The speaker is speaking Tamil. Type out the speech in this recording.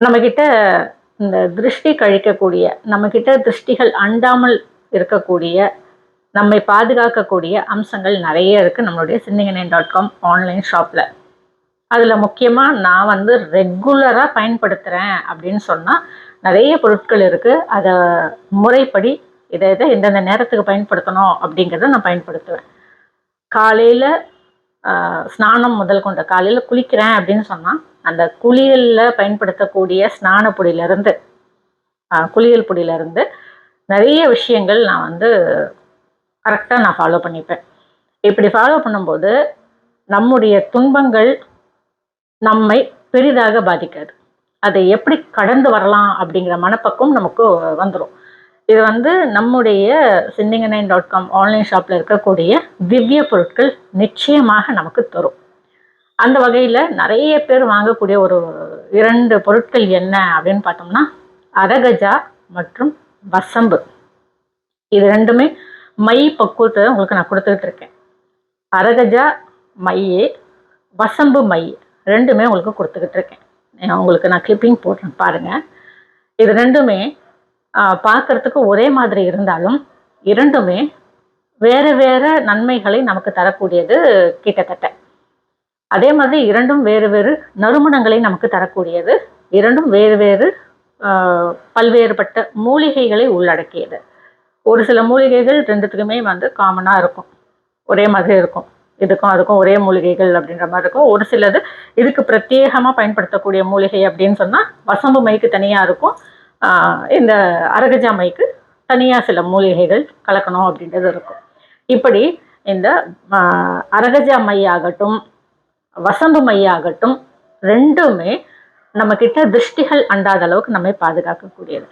நம்மக்கிட்ட இந்த திருஷ்டி கழிக்கக்கூடிய நம்மக்கிட்ட திருஷ்டிகள் அண்டாமல் இருக்கக்கூடிய நம்மை பாதுகாக்கக்கூடிய அம்சங்கள் நிறைய இருக்குது நம்மளுடைய சிந்திங்கனேன் டாட் காம் ஆன்லைன் ஷாப்பில் அதில் முக்கியமாக நான் வந்து ரெகுலராக பயன்படுத்துகிறேன் அப்படின்னு சொன்னால் நிறைய பொருட்கள் இருக்குது அதை முறைப்படி இதை இதை இந்தந்த நேரத்துக்கு பயன்படுத்தணும் அப்படிங்கிறத நான் பயன்படுத்துவேன். காலையில் ஸ்நானம் முதல் கொண்ட காலையில் குளிக்கிறேன் அப்படின்னு சொன்னால் அந்த குளியலில் பயன்படுத்தக்கூடிய ஸ்நான பொடியிலேருந்து குளியல் பொடியிலேருந்து நிறைய விஷயங்கள் நான் வந்து கரெக்டாக நான் ஃபாலோ பண்ணிப்பேன். இப்படி ஃபாலோ பண்ணும்போது நம்முடைய துன்பங்கள் நம்மை பெரிதாக பாதிக்காது. அதை எப்படி கடந்து வரலாம் அப்படிங்கிற மனப்பக்கம் நமக்கு வந்துடும் இது வந்து நம்முடைய சிந்திங்க நைன் டாட் காம் ஆன்லைன் ஷாப்பில் இருக்கக்கூடிய திவ்ய பொருட்கள் நிச்சயமாக நமக்கு தரும். அந்த வகையில் நிறைய பேர் வாங்கக்கூடிய ஒரு இரண்டு பொருட்கள் என்ன அப்படின்னு பார்த்தோம்னா அரகஜா மற்றும் வசம்பு. இது ரெண்டுமே மை பக்குவத்தை உங்களுக்கு நான் கொடுத்துக்கிட்டு இருக்கேன். அரகஜா மையே வசம்பு மை ரெண்டுமே உங்களுக்கு கொடுத்துக்கிட்டு இருக்கேன். உங்களுக்கு நான் கிளிப்பிங் போடுறேன் பாருங்கள் இது ரெண்டுமே பார்க்கறதுக்கு ஒரே மாதிரி இருந்தாலும் இரண்டுமே வேறு வேறு நன்மைகளை நமக்கு தரக்கூடியது கிட்டத்தட்ட. அதே மாதிரி இரண்டும் வேறு வேறு நறுமணங்களை நமக்கு தரக்கூடியது. இரண்டும் வேறு வேறு பல்வேறுபட்ட மூலிகைகளை உள்ளடக்கியது. ஒரு சில மூலிகைகள் ரெண்டுத்துக்குமே வந்து காமனாக இருக்கும். ஒரே மாதிரி இருக்கும். இதுக்கும் அதுக்கும் ஒரே மூலிகைகள் அப்படின்ற மாதிரி இருக்கும். ஒரு சிலது இதுக்கு பிரத்யேகமாக பயன்படுத்தக்கூடிய மூலிகை அப்படின்னு சொன்னால் வசம்பு மைக்கு தனியாக இருக்கும். இந்த அரகஜா மைக்கு தனியாக சில மூலிகைகள் கலக்கணும் அப்படின்றது இருக்கும். இப்படி இந்த அரகஜா மை ஆகட்டும் வசம்பு மை ஆகட்டும் ரெண்டுமே நம்மக்கிட்ட திருஷ்டிகள் அண்டாத அளவுக்கு நம்மை பாதுகாக்கக்கூடியது.